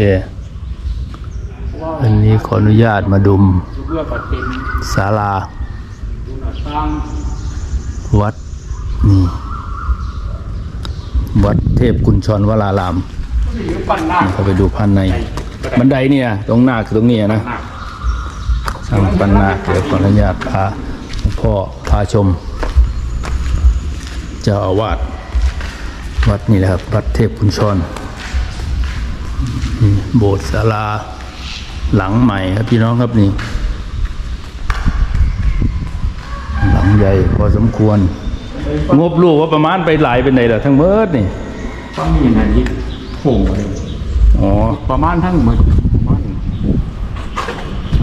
เค อันนี้ขออนุญาตมาดุมศาลา วัดนี่วัดเทพกุญชรวรารามเขาไปดูพันใน บันไดเนี่ย ตรงหน้าคือตรงนี้นะหน้างปันนาเดี๋ยวขออนุญาตพาพ่อพาชม เจ้าอาวาสวัดนี่แหละครับ วัดเทพกุญชรนี่ โบสถ์ศาลาหลังใหม่ครับพี่น้องครับนี่หลังใหญ่พอสมควร งบลูกว่าประมาณไปหลายเป็นไหนล่ะทั้งเบิดนี่ต้องมีอันนี้โค้งไว้อ๋อประมาณทั้งหมดประมาณ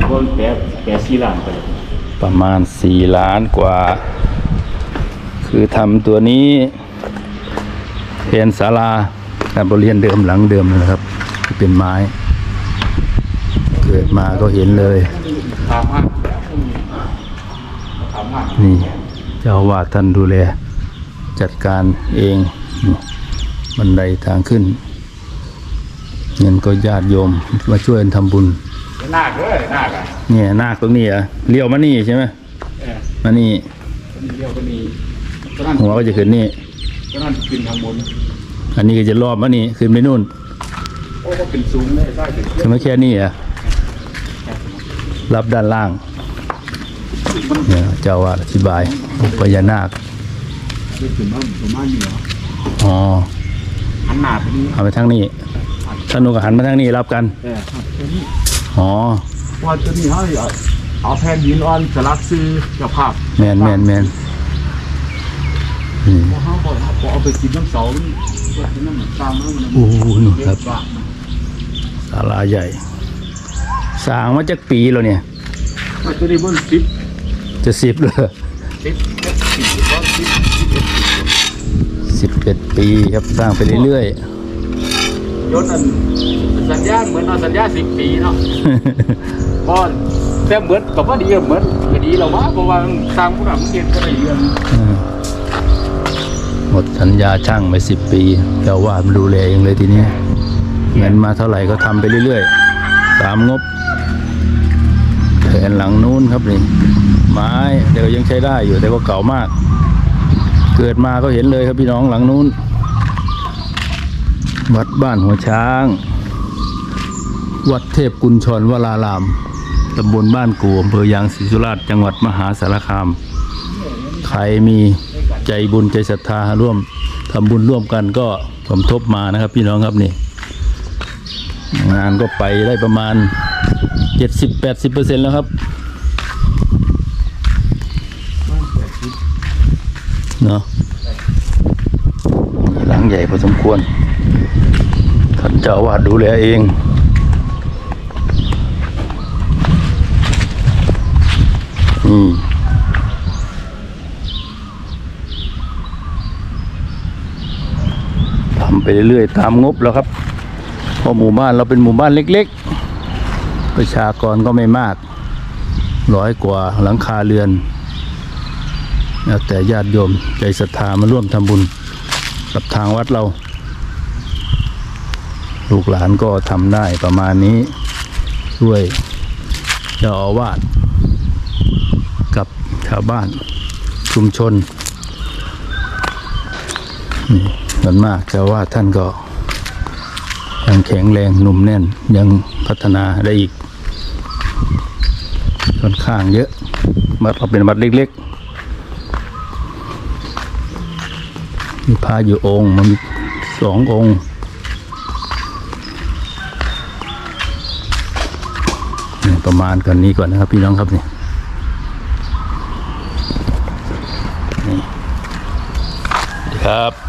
คนแปะแปะสี่ล้านไปเลยประมาณสี่ล้านกว่า คือทำตัวนี้เป็นศาลาการบริเรียนเดิมหลังเดิมนั่นแหละครับ ที่เป็นไม้ เกิดมาก็เห็นเลยถามห้างถามห้างนี่เจ้าอาวาดท่านดูแล จัดการเองนี่บันไดทางขึ้น เงินก็ญาติโยมมาช่วยกันทำบุญหน้าเด้อหน้ากันเนี่ยนาคตรงนี้เหรอะเลี้ยวมานี่ใช่ไหมเออมานี่คนเดียวก็มีตอนนั้นหัวก็จะขึ้นนี่ตอนนั้นขึ้นทางบนอันนี้ก็จะรอบมานี่ขึ้นไปนู่น โอ้ก็เป็นสูงเลยได้ถึงใช่ไหมแค่นี้อะรับด้านล่างเนี่ยเจ้าว่าอธิบายพญานาคได้ถึงว่าประมาณนี้เหรออ๋อหันหน้าไปนี่เอาไปทางนี้ท่านนุกหันมาทางนี้รับกันเออครับแค่นี้อ๋อว่าตัวนี้เขาเอาเอาแผ่นหินอ่อนสลักซื้อเจ้าภาพแมนแมนแมนอืมพอเขาบอกพอเอาไปกินน้ำเสามันว่าที่นั่นมันตามแล้วมันโอ้โหนู่นครับเยอะกว่าศาลาใหญ่สร้างมาจากปีแล้วเนี่ยว่าตัวนี้บนสิบจะสิบเลยสิบสิบสิบสิบสิบสิบเอ็ดสิบสิบเอ็ดปีครับสร้างไปเรื่อยยศอันสัญญาเหมือนเอาสัญญาสิบปีเนาะๆก็แต่เหมือนกับว่าดีเหมือนก็ดีแล้ววะเพราะว่าสร้างผู้นำมันเรียนก็ได้เรียนอืมหมดสัญญาช่างไปสิบปีเจ้าว่าดมาดูแลเองเลยทีนี้ เงินมาเท่าไหร่ก็ทำไปเรื่อยๆตามงบแผนหลังนู้นครับนี่ไม้แต่ก็ยังใช้ได้อยู่แต่ก็เก่ามาก เกิดมาก็เห็นเลยครับพี่น้องหลังนู้น วัดบ้านหัวช้าง วัดเทพกุญชรวรารามตำบลบ้านกูอำเภอยางศรีสุราษฎร์จังหวัดมหาสารคาม ใครมีใจบุญใจศรัทธาร่วมทำบุญร่วมกันก็สมทบมานะครับพี่น้องครับนี่ งานก็ไปได้ประมาณ 70-80%แล้วครับเนาะหลังใหญ่พอสมควร ท่านเจ้าวาดดูแลเองอืมทำไปเรื่อยๆ ตามงบแล้วครับ เพราะหมู่บ้านเราเป็นหมู่บ้านเล็กๆ ประชากรก็ไม่มากร้อยกว่าหลังคาเรือนแล้วแต่ญาติโยมใจศรัทธามาร่วมทำบุญกับทางวัดเรา ลูกหลานก็ทำได้ประมาณนี้ช่วยเจ้าอาวาสกับชาวบ้านชุมชนนี่ส่วนมากเจ้าอาวาสท่านก็ ยังแข็งแรงหนุ่มแน่นยังพัฒนาได้อีกค่อนข้างเยอะวัดเราเป็นวัดเล็กๆมีพระอยู่องค์มันมีสององค์ประมาณกันนี้ก่อนนะครับ พี่น้องครับนี่นี่ครับ